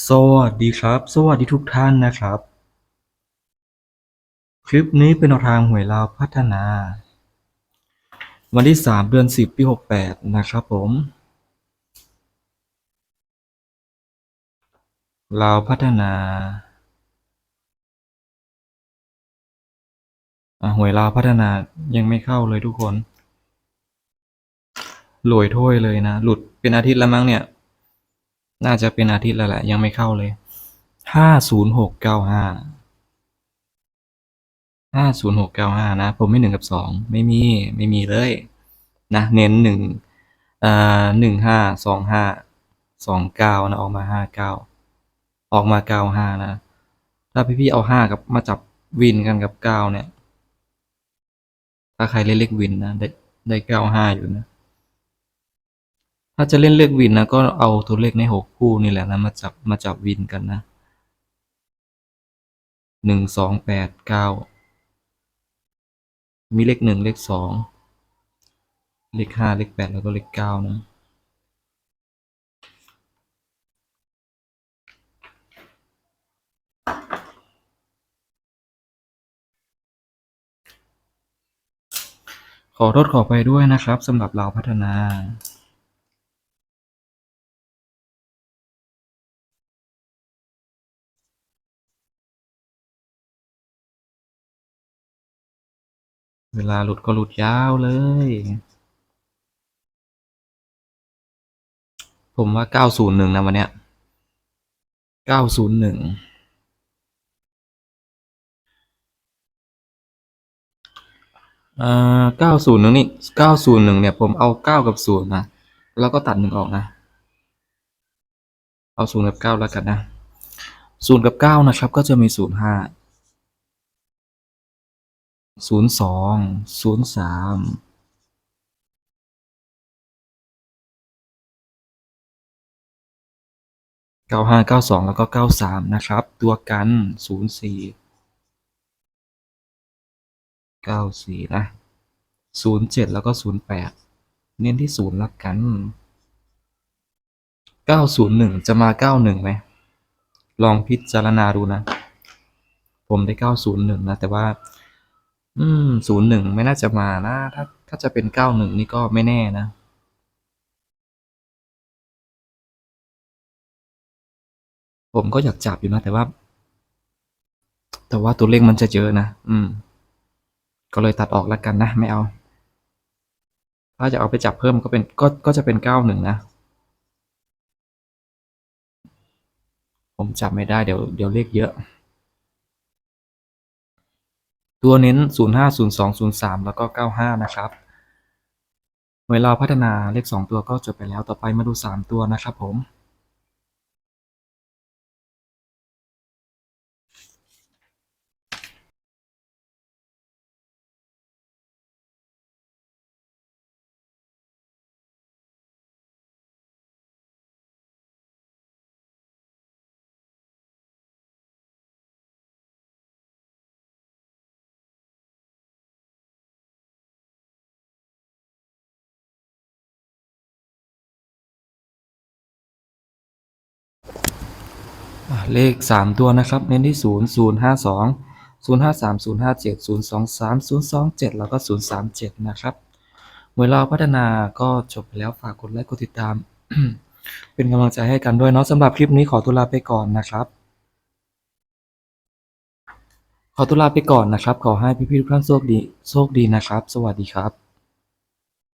สวัสดีครับ สวัสดีทุกท่านนะครับ คลิปนี้เป็นทางหวยลาวพัฒนา วันที่ 3 เดือน 10 ปี 68 นะครับผม ลาวพัฒนาหวยลาวพัฒนายังไม่เข้าเลยทุกคนหลวยถ้วยเลยนะ หลุดเป็นอาทิตย์แล้วมั้งเนี่ย น่าจะเป็นอาทิตย์แล้วแหละ ยังไม่เข้าเลย ห้าศูนย์หกเก้าห้า ห้าศูนย์หกเก้าห้านะ ผมไม่หนึ่งกับสอง ไม่มี ไม่มีเลย นะ เน้นหนึ่งเอ่าหนึ่งห้า สองห้า สองเก้านะ ออกมาห้าเก้า ออกมาเก้าห้านะ ถ้าพี่ๆเอาห้ากับมาจับวินกันกับเก้าเนี่ย ถ้าใครเล่นเลขวินนะ ได้ได้เก้าห้าอยู่นะ ถ้าจะเล่นเลขวินนะก็เอาตัวเลขในหกคู่นี่แหละนะมาจับมาจับวินกันนะหนึ่งสองแปดเก้ามีเลขหนึ่งเลขสองเลขห้าเลขแปดแล้วก็เลขเก้านะขอโทษขอไปด้วยนะครับสำหรับเราพัฒนา เวลาหลุดก็หลุดยาวเลย ผมว่าเก้าศูนย์หนึ่งนะวันเนี้ยเก้าศูนย์หนึ่งเอ่อเก้าศูนย์หนึ่งนี่เก้าศูนย์หนึ่งเนี่ย ผมเอาเก้ากับศูนย์นะ แล้วก็ตัดหนึ่งออกนะ เอาศูนย์กับเก้าแล้วกันนะศูนย์กับเก้านะครับ ก็จะมีศูนย์ห้า 05 02 03เก้าห้าเก้าสองแล้วก็เก้าสามนะครับ ตัวกันศูนย์สี่เก้าสี่นะศูนย์เจ็ดแล้วก็ศูนย์แปดเน้นที่ศูนย์ละกันเก้าศูนย์หนึ่งจะมาเก้าหนึ่งไหมลองพิจารณาดูนะ ผมได้เก้าศูนย์หนึ่งนะ แต่ว่า อืม ศูนย์หนึ่งไม่น่าจะมานะ ถ้าถ้าจะเป็นเก้าหนึ่งนี่ก็ไม่แน่นะ ผมก็อยากจับอยู่นะ แต่ว่า แต่ว่าตัวเลขมันจะเยอะนะ อืม ก็เลยตัดออกแล้วกันนะ ไม่เอา ถ้าจะเอาไปจับเพิ่มก็เป็นก็ก็จะเป็นเก้าหนึ่งนะ ผมจับไม่ได้เดี๋ยวเดี๋ยวเลขเยอะ ตัวเน้น 050203 แล้วก็ 95 นะครับเวลาพัฒนาเลขสองตัวก็จบไปแล้วต่อไปมาดูสามตัวนะครับผม เลขสามตัวนะครับ เน้นที่ศูนย์ศูนย์ห้าสองศูนย์ห้าสามศูนย์ห้าเจ็ดศูนย์สองสามศูนย์สองเจ็ดแล้วก็ศูนย์สามเจ็ดนะครับเวลาพัฒนาก็จบไปแล้วฝากกดไลค์กดติดตาม เป็นกำลังใจให้กันด้วยเนาะสำหรับคลิปนี้ขอตัวลาไปก่อนนะครับ ขอตัวลาไปก่อนนะครับ ขอให้พี่ๆทุกท่านโชคดีโชคดีนะครับ สวัสดีครับ